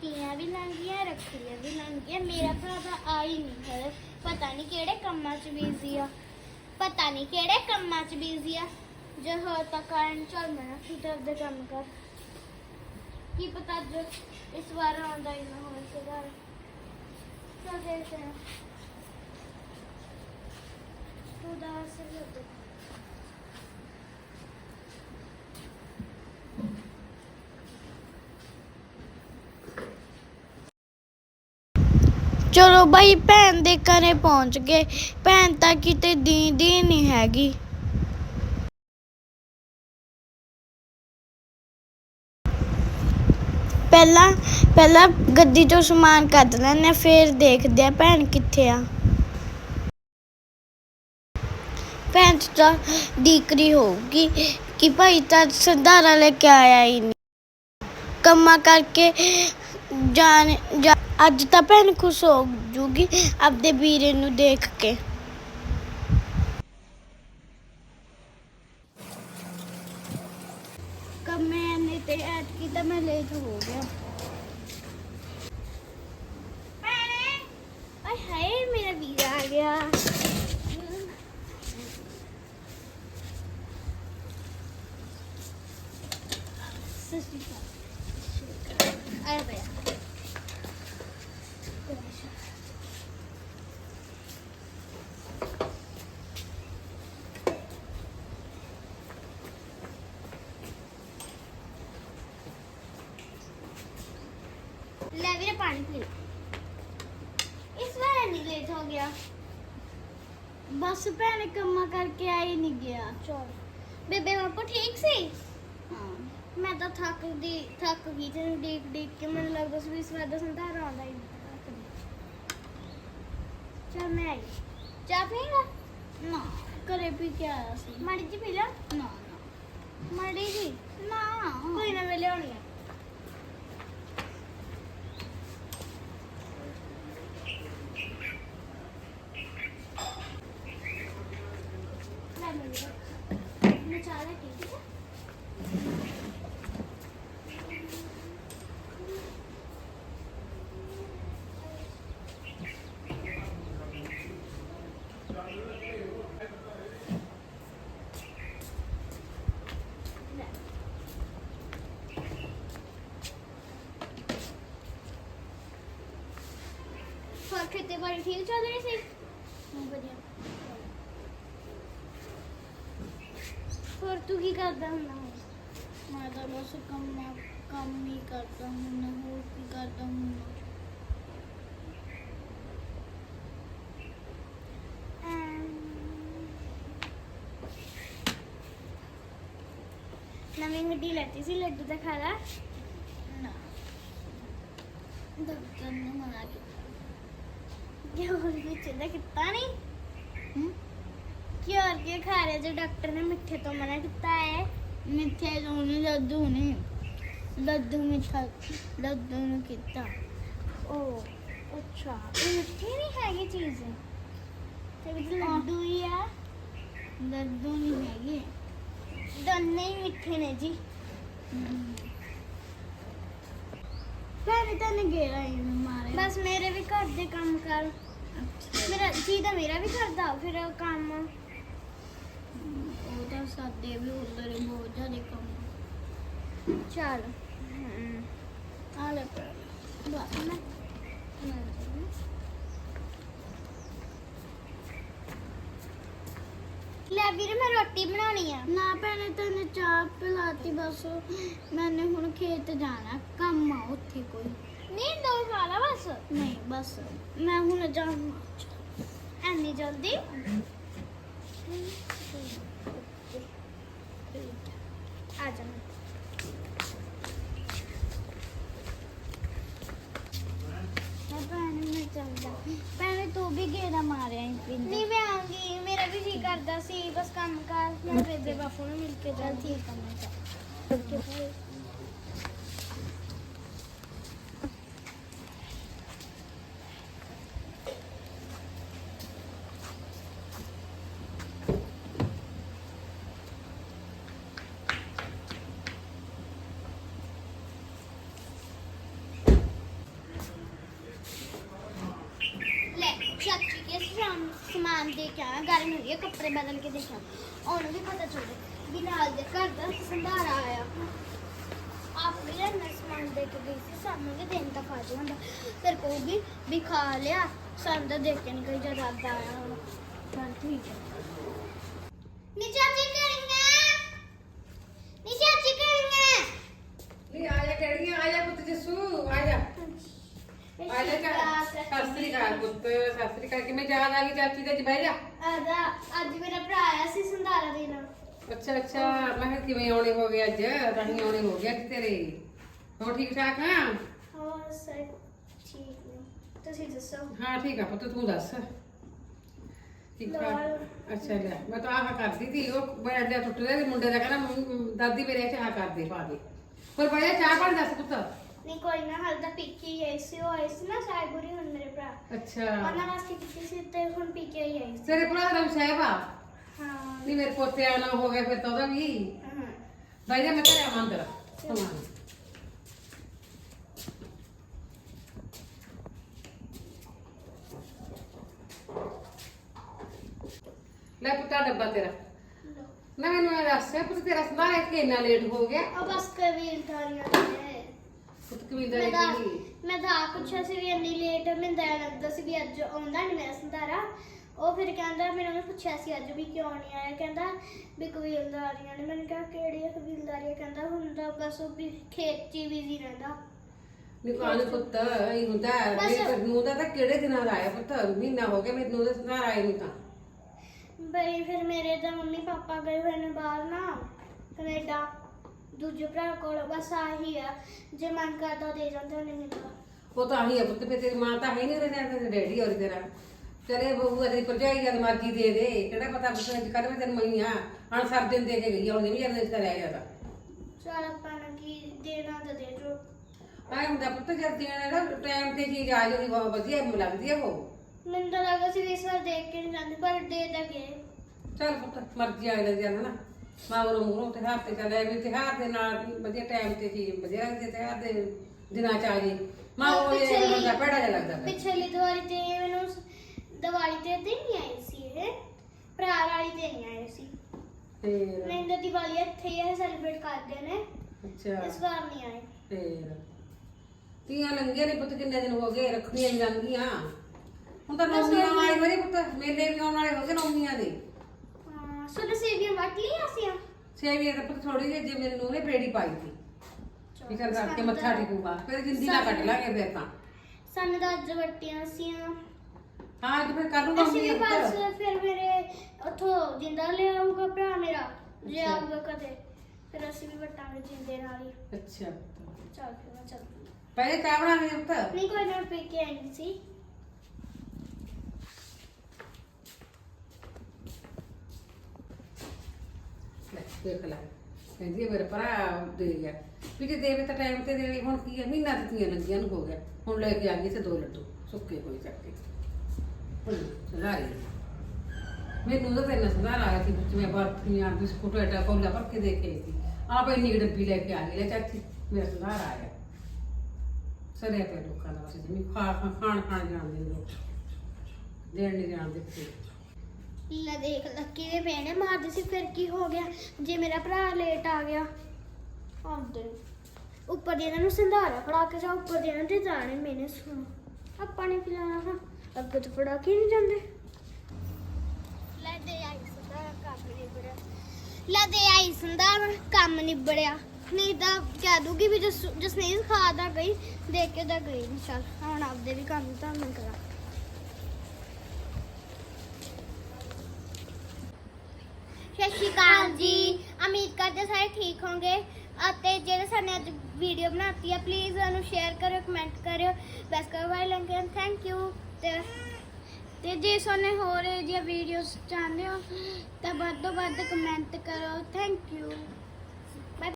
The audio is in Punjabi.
ਤੀਆਂ ਵੀ ਲੰਘ ਗਈਆਂ ਵੀ ਲੰਘ ਮੇਰਾ ਭਰਾ ਤਾਂ ਆ ਹੀ ਨਹੀਂ ਹੈ। ਪਤਾ ਨਹੀਂ ਕਿਹੜੇ ਕੰਮਾਂ 'ਚ ਬਿਜ਼ੀ ਆ। ਪਤਾ ਨਹੀਂ ਕਿਹੜੇ ਕੰਮਾਂ 'ਚ ਬਿਜ਼ੀ ਆ। ਜੇ ਹੋ ਤਾਂ ਕਾਰਨ ਚੱਲ ਮੈਂ ਫਿਟਰ ਦੇ ਕੰਮ ਕਰ। ਕੀ ਪਤਾ ਜੋ ਇਸ ਵਾਰ ਆਉਂਦਾ ਹੀ ਨਾ ਹੋਵੇ ਇਸ ਚੱਲ ਦੇਖਦੇ ਹਾਂ ਤੂੰ ਦੱਸ। ਲੱਗ ਚਲੋ ਬਾਈ, ਭੈਣ ਦੇ ਘਰੇ ਪਹੁੰਚ ਗਏ। ਭੈਣ ਤਾਂ ਕਿਤੇ ਦੀਂਦੀ ਨਹੀਂ ਹੈਗੀ। ਪਹਿਲਾਂ ਪਹਿਲਾਂ ਗੱਡੀ ਚੋਂ ਸਮਾਨ ਕੱਢ ਲੈਂਦੇ ਫਿਰ ਦੇਖਦੇ ਆ ਭੈਣ ਕਿੱਥੇ ਆ। ਭੈਣ ਤਾਂ ਦੀਕਰੀ ਹੋਊਗੀ ਕਿ ਭਾਈ ਤਾਂ ਸੰਧਾਰਾ ਲੈ ਕੇ ਆਇਆ ਹੀ ਨਹੀਂ। ਕੰਮਾਂ ਕਰਕੇ ਜਾਣ ਜਾ- ਅੱਜ ਤਾਂ ਭੈਣ ਖੁਸ਼ ਹੋ ਜੂਗੀ ਆਪਦੇ ਵੀਰੇ ਨੂੰ ਦੇਖ ਕੇ। ਕੰਮੇ ਨੇ ਤੇ ਐਤਕੀ ਤਾਂ ਮੈਂ ਲੇਟ ਹੋ ਗਿਆ। ਭੈਣੇ, ਓਏ ਹਾਏ, ਮੇਰਾ ਵੀਰਾ ਆ ਗਿਆ ਸਸੀ ਆਇਆ ਪਿਆ ਲੈ ਵੀਰੇ ਪਾਣੀ ਪੀ ਲੈ ਇਸ ਵਾਰ ਨਹੀਂ ਲੇਟ ਹੋ ਗਿਆ। ਬਸ ਭੈਣੇ ਕੰਮਾਂ ਕਰਕੇ ਆਈ ਨਹੀਂ ਗਿਆ। ਚਲ। ਬੇਬੇ ਕੋ ਠੀਕ ਸੀ? ਹਾਂ। ਮੈਂ ਤਾਂ ਥੱਕ ਦੀ ਥੱਕ ਗਈ ਤੇ ਦੇਖ ਦੇਖ ਕੇ ਮੈਨੂੰ ਲੱਗਦਾ ਸੀ ਵੀ ਇਸ ਵਾਰ ਦਾ ਸੰਧਾਰਾ ਆਉਂਦਾ ਹੀ ਚਲ ਮੈਂ ਆਈ। ਚਾਹ ਪੀਂਗਾ ਨਾ ਘਰੇ ਪੀ ਕੇ ਆਇਆ ਸੀ। ਮਾੜੀ ਜੀ ਪੀ ਲਾ? ਨਾ ਨਾ। ਮਾੜੀ ਜੀ ਨਾ। ਕੋਈ ਨਾ ਮੈਂ ਲਿਆਉਣੀ ਆ ਲੈ ਮੈਨੂੰ ਮੈਂ ਚਾਹ ਲੈ ਕੇ ਠੀਕ ਹੈ ਲੈ। ਹੋਰ ਖੇਤੀਬਾੜੀ ਠੀਕ ਚੱਲ ਰਹੀ ਸੀ। ਵਧੀਆ। ਹੋਰ ਤੂੰ ਕੀ ਕਰਦਾ ਹੁੰਦਾ ਹੁਣ? ਮੈਂ ਤਾਂ ਬਸ ਕੰਮ ਕੰਮ ਹੀ ਕਰਦਾ ਹੁੰਦਾ ਹੋਰ ਕੀ ਕਰਦਾ ਹੁੰਦਾ? ਨਵੀਂ ਗੱਡੀ ਲੈਤੀ ਸੀ ਲੱਡੂ ਤਾਂ ਖਾ ਲਾ ਨਾ। ਡਾਕਟਰ ਨੇ ਮਨਾ ਕਿ ਵਿੱਚ ਦਾ ਕੀਤਾ ਨਹੀਂ ਹੂੰ? ਕੀ ਹੋਰ ਕੀ ਖਾ ਰਹੇ ਜੋ ਡਾਕਟਰ ਨੇ ਮਿੱਠੇ ਤੋਂ ਮਨਾ ਕੀਤਾ ਹੈ। ਮਿੱਠੇ ਤੋਂ ਨਹੀਂ ਲੱਡੂ ਨਹੀਂ ਲੱਡੂ ਮਿੱਠਾ ਲੱਡੂ ਨੂੰ ਕੀਤਾ। ਉਹ ਅੱਛਾ ਇਹ ਮਿੱਠੀ ਨਹੀਂ ਹੈਗੀ ਚੀਜ਼? ਤੇ ਵਿੱਚ ਲੱਡੂ ਹੀ ਆ। ਲੱਡੂ ਨਹੀਂ ਹੈਗੇ। ਦੋਨੇ ਹੀ ਮਿੱਠੇ ਨੇ ਜੀ। ਫਿਰ ਤਾਂ ਨੇ ਗੇਰਾ ਹੀ ਬਸ ਮੇਰੇ ਵੀ ਘਰ ਦੇ ਕੰਮ ਕਰ। ਮੇਰਾ ਜੀ ਤਾਂ ਮੇਰਾ ਵੀ ਕਰਦਾ ਫਿਰ ਕੰਮ। ਉਹ ਤਾਂ ਸਾਡੇ ਵੀ ਉਧਰ ਬਹੁਤ ਜ਼ਿਆਦਾ ਕੰਮ ਚੱਲ ਆ ਲੈ ਪਰ ਬਸ ਮੈਂ ਲੈ ਵੀਰੇ ਮੈਂ ਰੋਟੀ ਬਣਾਉਣੀ ਆ। ਨਾ ਭੈਣੇ ਤੈਨੂੰ ਚਾਹ ਪਿਲਾਤੀ ਬਸ। ਮੈਨੇ ਹੁਣ ਖੇਤ ਜਾਣਾ ਕੰਮ ਆ ਉੱਥੇ ਕੋਈ। ਨਹੀਂ ਦੋ ਖਾਲਾ ਬਸ ਨਹੀਂ ਬਸ ਮੈਂ ਹੁਣ ਜਾਣਾ ਐਨੀ ਜਲਦੀ ਆ ਜਾ ਮੈਂ ਭੈਣੇ ਮੈਂ ਚੱਲਦਾ ਭੈਣੇ ਤੂੰ ਵੀ ਗੇੜਾ ਮਾਰਿਆ ਇਸ ਪਿੰਡ ਨਹੀਂ ਮੈਂ ਆਉਂਗੀ ਮੇਰਾ ਵੀ ਜੀ ਕਰਦਾ ਸੀ ਬਸ ਕੰਮ ਕਰ ਮੈਂ ਬੇਬੇ ਬਾਪੂ ਨੂੰ ਦੇ ਕੇ ਆਇਆ ਗਰਮੀ ਹੋਈ ਹੈ ਕੱਪੜੇ ਬਦਲ ਕੇ ਦੇਖਿਆ ਉਹਨੂੰ ਵੀ ਪਤਾ ਚੱਲੇ ਵੀ ਨਾਲ ਦੇ ਘਰ ਦਾ ਸੰਧਾਰਾ ਆਇਆ। ਆਪ ਵੀ ਨਾ ਸਮਾਨ ਦੇ ਕੇ ਗਈ ਸੀ, ਸਾਨੂੰ ਵੀ ਦਿਨ ਤੱਕ ਆ ਜਾਂਦਾ ਫਿਰ ਕਹੂਗੀ ਵੀ ਖਾ ਲਿਆ, ਸਾਨੂੰ ਤਾਂ ਦੇਖ ਕੇ ਨਹੀਂ ਕੋਈ ਜਦ ਆਇਆ ਹੁਣ। ਚੱਲ ਠੀਕ ਹੈ। ਨੀਚਾ ਜੀ ਕਰੀਏ ਨੀਚਾ ਜੀ ਕਰੀਏ ਨਹੀਂ ਆ ਜਾ ਕਿਹੜੀਆਂ ਆ ਜਾ ਪੁੱਤ ਜੱਸੂ ਆ ਜਾ ਆ ਜਾ ਘਰ। ਸਤਿ ਸ੍ਰੀ ਅਕਾਲ ਪੁੱਤ ਸਤਿ ਸ੍ਰੀ ਅਕਾਲ ਕਿਵੇਂ ਯਾਦ ਆ ਗਈ ਚਾਚੀ ਦੇ ਚ ਬਹਿ ਜਾ? ਆਦਾ ਅੱਜ ਮੇਰਾ ਭਰਾ ਆਇਆ ਸੀ ਸੰਧਾਰਾ ਦੇਣ। ਅੱਛਾ ਅੱਛਾ ਮੈਂ ਕਿਹਾ ਕਿਵੇਂ ਆਉਣੇ ਹੋ ਗਏ ਅੱਜ? ਤਾਂ ਹੀ ਆਉਣੇ ਹੋ ਗਿਆ ਤੇਰੇ। ਹੋ ਠੀਕ ਠਾਕ ਹਾਂ ਹੋਰ ਸਰ ਠੀਕ ਨੇ। ਤੁਸੀਂ ਦੱਸੋ? ਹਾਂ ਠੀਕ ਆ ਪੁੱਤ ਤੂੰ ਦੱਸ। ਠੀਕ ਠਾਕ। ਅੱਛਾ ਲੈ ਮੈਂ ਤਾਂ ਆਹ ਕਰਦੀ ਸੀ ਉਹ ਬੜਾ ਜਿਹਾ ਟੁੱਟ ਰਿਹਾ ਸੀ ਮੁੰਡੇ ਦਾ ਕਹਿੰਦਾ ਮੰਮੀ- ਦਾਦੀ ਮੇਰੇ ਚਾਹ ਕਰਦੇ ਪਾ ਦੇ। ਪਰ ਬੜਾ ਚਾਹ ਪਾਣੀ ਦੱਸ ਪੁੱਤ। ਨਹੀਂ ਕੋਈ ਨਾ ਹਾਲ ਤਾਂ ਪੀ ਕੇ ਹੀ ਆਈ ਸੀ ਉਹ ਆਈ ਸੀ ਨਾ ਸਾਇਬੁਰੀ ਹੁਣ ਮੇਰੇ ਅੱਛਾ। ਉਹਨਾਂ ਵਾਸਤੇ ਕੀਤੀ ਸੀ ਤੇ ਹੁਣ ਪੀ ਕੇ ਹੀ ਆਈ ਸੀ ਤੇਰੇ ਭਰਾ ਦਾ ਵੀ ਸਾਹਿਬ ਆ? ਹਾਂ। ਨਹੀਂ ਮੇਰੇ ਪੋਤੇ ਆਣਾ ਹੋ ਗਿਆ ਫਿਰ ਤਾਂ ਉਹਦਾ ਵੀ। ਹਾਂ। ਬਾਈ ਜਾ ਮੈਂ ਘਰੇ ਆਵਾਂ ਅੰਦਰ। ਸਮਾਨ ਲੈ ਪੁੱਤਾ ਡੱਬਾ ਤੇਰਾ। ਨਾ ਮੈਨੂੰ ਇਹ ਦੱਸ ਪੁੱਤ ਤੇਰਾ ਇੰਨਾ ਲੇਟ ਹੋ ਗਿਆ। ਉਹ ਬਸ ਕਬੀਲਦਾਰੀਆਂ ਨੇ ਪੁੱਤ ਕਵਿੰਦਰ ਮੈਂ ਤਾਂ ਕੀ? ਮੈਂ ਤਾਂ ਆਪ ਪੁੱਛਿਆ ਸੀ ਵੀ ਇੰਨੀ ਲੇਟ ਮੈਂ ਤਾਂ ਲੱਗਦਾ ਸੀ ਵੀ ਅੱਜ ਆਉਂਦਾ ਨਹੀਂ ਮੇਰਾ ਸੰਧਾਰਾ। ਉਹ ਫਿਰ ਕਹਿੰਦਾ ਮੈਨੂੰ ਉਹਨੇ ਪੁੱਛਿਆ ਸੀ ਅੱਜ ਵੀ ਕਿਉਂ ਨਹੀਂ ਆਇਆ। ਕਹਿੰਦਾ ਵੀ ਕਬੀਲਦਾਰੀਆਂ ਨੇ। ਮੈਨੂੰ ਕਿਹਾ ਕਿਹੜੀਆਂ ਕਬੀਲਦਾਰੀਆਂ ਕਹਿੰਦਾ ਹੁੰਦਾ ਬਸ ਉਹ ਵੀ ਖੇਤ 'ਚ ਹੀ ਬਿਜ਼ੀ ਰਹਿੰਦਾ ਨਿਕਾਲ ਪੁੱਤ ਇਹ ਹੁੰਦਾ ਹੈ। ਬਸ। ਮੇਰੇ ਨੂੰ ਦਾ ਤਾਂ ਕਿਹੜੇ ਦਿਨਾਂ ਦਾ ਆਇਆ ਪੁੱਤ? ਮਹੀਨਾ ਹੋ ਗਿਆ ਮੈਨੂੰ ਦਾ ਸਦਾ ਆਇਆ ਨਹੀਂ ਤਾਂ। ਬਈ ਫਿਰ ਮੇਰੇ ਤਾਂ ਮੰਮੀ ਪਾਪਾ ਗਏ ਹੋਏ ਨੇ ਬਾਹਰ ਨਾ ਕੈਨੇਡਾ। ਦੂਜੇ ਭਰਾ ਕੋਲ ਬਸ ਆਹੀ ਆ ਜੇ ਮਨ ਕਰਦਾ ਦੇ ਜਾਂਦਾ ਨਹੀਂ ਤਾਂ ਉਹ ਤਾਂ ਆਹੀ ਹੈ ਪੁੱਤ ਫਿਰ ਤੇਰੀ ਮਾਂ ਤਾਂ ਹੈ ਨਹੀਂ ਰਹਿੰਦਾ ਤੇ ਡੈਡੀ ਹੋਰ ਤੇਰਾ ਚਲੇ ਬਹੂ ਅਜੇ ਭਰਜਾਈ ਜਦ ਮਰਜ਼ੀ ਦੇ ਦੇ ਕਿਹੜਾ ਪਤਾ ਪੁੱਤ ਅੱਜ ਕੱਲ੍ਹ ਮੈਂ ਤੈਨੂੰ ਮਈ ਆ ਹਣ ਸਰ ਦਿਨ ਦੇ ਕੇ ਗਈ ਆ, ਹੁਣ ਵੀ ਜਦ ਇਸ ਰਹਿ ਜਾਂਦਾ ਚਲ ਆਪਾਂ ਨੂੰ ਕੀ ਦੇਣਾ ਤਾਂ ਦੇ ਜੋ। ਆਏ ਹੁੰਦਾ ਪੁੱਤ ਜਦ ਦੇਣਾ ਨਾ ਟਾਈਮ ਤੇ ਚੀਜ਼ ਆ ਜਾਂਦੀ ਬਹੁਤ ਵਧੀਆ ਲੱਗਦੀ ਆ ਉਹ। ਮੈਨੂੰ ਤਾਂ ਲੱਗਾ ਸੀ ਵੀ ਇਸ ਵਾਰ ਦੇਖ ਕੇ ਨਹੀਂ ਜਾਂਦੇ ਪਰ ਦੇ ਤਾਂ ਗਏ। ਚੱਲ ਪੁੱਤ ਮਰਜ਼ੀ ਆ ਜਾਂਦਾ ਨਾ। ਮਾਗਰੋਂ ਮੂਹਰੋਂ ਤਿਉਹਾਰ ਤੇ ਚੱਲਿਆ ਵੀ ਤਿਉਹਾਰ ਦੇ ਨਾਲ ਵਧੀਆ ਟਾਈਮ ਤੇ ਚੀਜ਼ ਵਧੀਆ ਲੱਗਦੀ ਤਿਉਹਾਰ ਦੇ ਦਿਨਾਂ ਚ ਆ ਜੇ ਮਾਂ ਉਹ ਇਹ ਪਿਛਲੀ- ਹੁੰਦਾ ਭੈੜਾ ਜਿਹਾ ਲੱਗਦਾ ਫਿਰ। ਪਿਛਲੀ ਦੀਵਾਲੀ ਤੇ ਮੈਨੂੰ ਦੀਵਾਲੀ ਤੇ ਤੇ ਨਹੀਂ ਆਏ ਸੀ ਇਹ। ਭਰਾ ਵਾਲੀ ਤੇ ਨਹੀਂ ਆਏ ਸੀ। ਫੇਰ? ਨਹੀਂ ਤਾਂ ਦੀਵਾਲੀ ਇੱਥੇ ਹੀ ਸੈਲੀਬ੍ਰੇਟ ਕਰਦੇ ਨੇ। ਅੱਛਾ। ਇਸ ਵਾਰ ਨਹੀਂ ਆਏ। ਫੇਰ? ਤੀਆਂ ਲੰਗੀਆਂ ਨੇ ਪੁੱਤ ਕਿੰਨੇ ਦਿਨ ਹੋ ਗਏ ਰੱਖਣੀਆਂ ਲੰਗੀਆਂ ਹੁਣ ਤਾਂ ਨੌਮੀਆਂ ਆਏ ਨੇ ਪੁੱਤ ਮੇਲੇ ਵੀ ਆਉਣ ਵਾਲੇ ਹੋ ਗਏ ਨੌਮੀਆਂ ਦੇ। ਹਾਂ ਸੁਣ ਸੇਵੀਆਂ ਵਟ ਲਈ ਅਸੀਂ ਸੇਵੀਆਂ ਤਾਂ ਪੁੱਤ ਥੋੜੀ ਜਿਹੀ ਜੇ ਮੇਰੇ ਨੂੰ ਨੇ ਬੇੜੀ ਪਾਈ ਸੀ। ਚੱਲ ਕਰਕੇ ਮੱਥਾ ਟੇਕੂਗਾ। ਫਿਰ ਜਿੰਦੀ ਨਾ ਕੱਢ ਲਾਂਗੇ ਫਿਰ ਤਾਂ। ਸਾਨੂੰ ਤਾਂ ਅੱਜ ਵਟੀਆਂ ਸੀ ਹਾਂ ਤੇ ਫਿਰ ਕਰ ਲੂੰਗਾ ਅਸੀਂ ਵੀ ਬਸ ਫਿਰ ਮੇਰੇ ਉੱਥੋਂ ਜਿੰਦਾ ਲੈ ਆਊਗਾ ਭਰਾ ਮੇਰਾ ਜੇ। ਆਊਗਾ ਕਦੇ। ਫਿਰ ਅਸੀਂ ਵੀ ਵਟਾਂਗੇ ਜਿੰਦੇ ਨਾਲ ਹੀ। ਅੱਛਾ। ਚੱਲ ਫਿਰ ਮੈਂ ਚੱਲ ਪਹਿਲੇ ਚਾਹ ਬਣਾ ਦੇ ਪੁੱਤ। ਨਹੀਂ ਕੋਈ ਨਾ ਪੀ ਕੇ ਆਈ ਸੀ ਲੈ ਦੇਖ ਲੈ। ਕਹਿੰਦੀ ਹੈ ਮੇਰੇ ਭਰਾ ਦੇ ਗਿਆ। ਵੀ ਜੇ ਦੇਵੇ ਤਾਂ ਟਾਈਮ ਤੇ ਦੇਵੇ। ਹੁਣ ਕੀ ਹੈ ਮਹੀਨਾ ਦਿੱਤੀਆਂ ਲੰਗੀਆਂ ਨੂੰ ਹੋ ਗਿਆ। ਹੁਣ ਲੈ ਕੇ ਆ ਗਈ ਤੇ ਦੋ ਲੱਡੂ, ਸੁੱਕੇ ਹੋਏ ਚੱਕ ਕੇ। ਹੁਣ ਮੈਨੂੰ ਤਾਂ ਤੇਰੇ ਸੁਧਾਰ ਆਇਆ ਸੀ ਵਿੱਚ। ਮੈਂ ਬਰਫੀਆਂ ਬਿਸਕੁਟ ਐਟਾ ਕੋਲਾ ਭਰ ਕੇ ਦੇ ਕੇ ਆਈ ਸੀ। ਆਪ ਇੰਨੀ ਡੱਬੀ ਲੈ ਕੇ ਆ ਗਈ। ਲੈ ਚਾਚੀ, ਮੇਰਾ ਸੁਧਾਰ ਆਇਆ। ਸਰੇ ਪਿਆ ਲੋਕਾਂ ਦਾ ਬਸ ਜਿਵੇਂ ਖਾ ਖਾ- ਖਾਣ ਖਾਣ ਜਾਣਦੇ ਲੋਕ। ਦੇਣ ਨਹੀਂ ਜਾਣਦੇ ਕਿਸੇ ਨੂੰ। ਲੈ ਦੇਖ ਲੱਕੀ ਦੇ ਪੈਣੇ ਮਾਰਦੇ ਸੀ ਫਿਰ ਕੀ ਹੋ ਗਿਆ? ਜੇ ਮੇਰਾ ਭਰਾ ਲੇਟ ਆ ਗਿਆ। ਆਉਂਦੇ ਉੱਪਰ ਦੇ ਇਹਨਾਂ ਨੂੰ ਸੰਧਾਰਾ ਫੜਾ ਕੇ ਜਾ ਉੱਪਰ ਦੇ ਇਹਨਾਂ ਤੇ ਜਾਣੇ ਮੈਨੇ ਸੁਣ। ਆਪਾਂ ਨੇ ਪਿਲਾਣਾ ਹਾਂ ਅੱਗੇ ਤੋਂ ਫੜਾ ਕੇ ਨਹੀਂ ਜਾਂਦੇ। ਲੈ ਦੇ ਆਈ ਸੰਧਾਰਾ, ਕੰਮ ਨਿਬੜਿਆ। ਲੈ ਦੇ ਆਈ ਸੰਧਾਰਾ, ਕੰਮ ਨਿਬੜਿਆ। ਨਹੀਂ ਤਾਂ ਕਹਿ ਦੂਗੀ ਵੀ ਜਸ ਜਸਨੀਤ ਖਾਦਾ ਗਈ, ਦੇਖ ਕੇ ਤਾਂ ਗਈ ਨਹੀਂ ਚੱਲ। ਹੁਣ ਆਪਦੇ ਵੀ ਕੰਮ ਤਾਂ ਮੈਂ ਕਰਾਂ। ਸਤਿ ਸ਼੍ਰੀ ਅਕਾਲ ਜੀ। ਉਮੀਦ ਕਰਦੇ ਸਾਰੇ ਠੀਕ ਹੋਵੋਗੇ। ਅਤੇ ਜਿਹੜੇ ਸਾਨੇ ਅੱਜ ਵੀਡੀਓ ਬਣਾਤੀ ਹੈ ਪਲੀਜ਼ ਉਹਨੂੰ ਸ਼ੇਅਰ ਕਰਿਓ ਕਮੈਂਟ ਕਰਿਓ। ਬਸ ਕਰੋ ਵਾਈ ਲਿੰਕ ਥੈਂਕ ਯੂ ਤੇ ਜੇ ਸਾਨੇ ਹੋਰ ਜਿਹੀਆਂ ਵੀਡੀਓਜ਼ ਚਾਹੁੰਦੇ ਹੋ, ਤਾਂ ਵੱਧ ਤੋਂ ਵੱਧ ਕਮੈਂਟ ਕਰੋ ਥੈਂਕ ਯੂ